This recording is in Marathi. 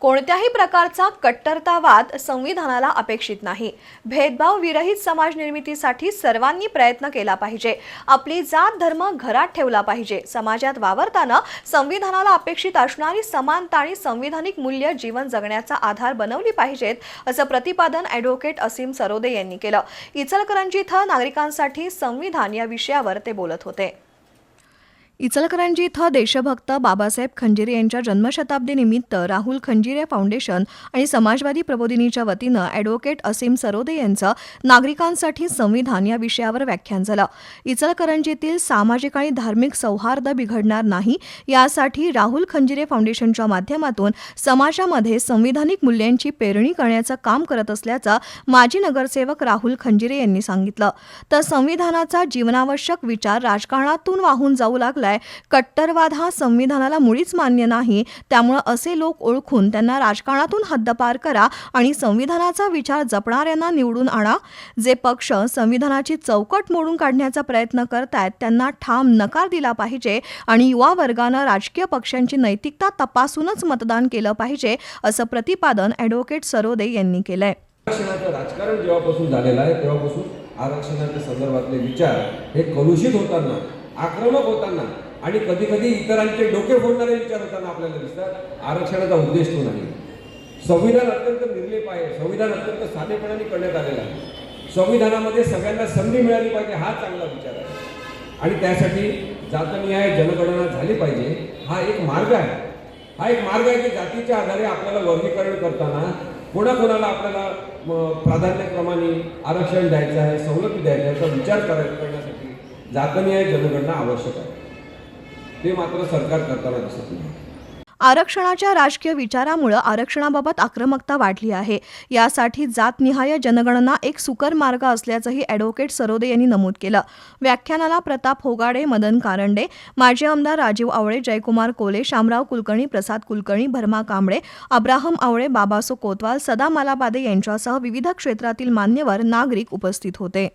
कोणत्याही प्रकारचा कट्टरतावाद संविधानाला अपेक्षित नाही. भेदभाव विरहित समाज निर्मितीसाठी सर्वांनी प्रयत्न केला पाहिजे. आपली जात धर्म घरात ठेवला पाहिजे. समाजात वावरताना संविधानाला अपेक्षित असणारी समानता आणि संविधानिक मूल्य जीवन जगण्याचा आधार बनवली पाहिजेत असं प्रतिपादन ॲडव्होकेट असीम सरोदे यांनी केलं. इचलकरंजी इथं नागरिकांसाठी संविधान या विषयावर ते बोलत होते. इचलकरंजी इथं देशभक्त बाबासाहेब खंजिरे यांच्या जन्मशताब्दीनिमित्त राहुल खंजिरे फाउंडेशन आणि समाजवादी प्रबोधिनीच्या वतीनं ॲडव्होकेट असीम सरोदे यांचं नागरिकांसाठी संविधान या विषयावर व्याख्यान झालं. इचलकरंजीतील सामाजिक आणि धार्मिक सौहार्द बिघडणार नाही यासाठी राहुल खंजिरे फाउंडेशनच्या माध्यमातून समाजामध्ये संविधानिक मूल्यांची पेरणी करण्याचं काम करत असल्याचं माजी नगरसेवक राहुल खंजिरे यांनी सांगितलं. तर संविधानाचा जीवनावश्यक विचार राजकारणातून वाहून जाऊ लागला लागलाय कट्टरवाद हा संविधानाला मुळीच मान्य नाही. त्यामुळं असे लोक ओळखून त्यांना राजकारणातून हद्दपार करा आणि संविधानाचा विचार जपणाऱ्यांना निवडून आणा. जे पक्ष संविधानाची चौकट मोडून काढण्याचा प्रयत्न करतायत त्यांना ठाम नकार दिला पाहिजे आणि युवा वर्गानं राजकीय पक्षांची नैतिकता तपासूनच मतदान केलं पाहिजे असं प्रतिपादन ॲडव्होकेट सरोदे यांनी केलंय. आरक्षणाचं राजकारण जेव्हापासून झालेलं आहे तेव्हापासून आरक्षणाच्या संदर्भातले विचार हे कलुषित होताना आक्रमक होताना आणि कधी कधी इतरांचे डोके फोडणारे विचार होताना आपल्याला दिसतात. आरक्षणाचा उद्देश तो नाही. संविधान अत्यंत निर्लेप आहे. संविधान अत्यंत साधेपणाने करण्यात आलेलं आहे. संविधानामध्ये सगळ्यांना संधी मिळाली पाहिजे हा चांगला विचार आहे. आणि त्यासाठी जातनिहाय जनगणना झाली पाहिजे हा एक मार्ग आहे. हा एक मार्ग आहे की जातीच्या आधारे आपल्याला वर्गीकरण करताना कोणाकोणाला आपल्याला प्राधान्यक्रमाने आरक्षण द्यायचं आहे सवलती द्यायच्या याचा विचार करायचा करण्यासाठी जातनिहाय जनगणना आवश्यक आहे. ते मात्र सरकार करताना दिसत नाही. आरक्षणाच्या राजकीय विचारामुळं आरक्षणाबाबत आक्रमकता वाढली आहे. यासाठी जातनिहाय जनगणना एक सुकर मार्ग असल्याचंही ॲडव्होकेट सरोदे यांनी नमूद केलं. व्याख्यानाला प्रताप होगाडे मदन कारंडे माजी आमदार राजीव आवळे जयकुमार कोले शामराव कुलकर्णी प्रसाद कुलकर्णी भरमा कांबळे अब्राहम आवळे बाबासो कोतवाल सदा मालाबादे यांच्यासह विविध क्षेत्रातील मान्यवर नागरिक उपस्थित होते.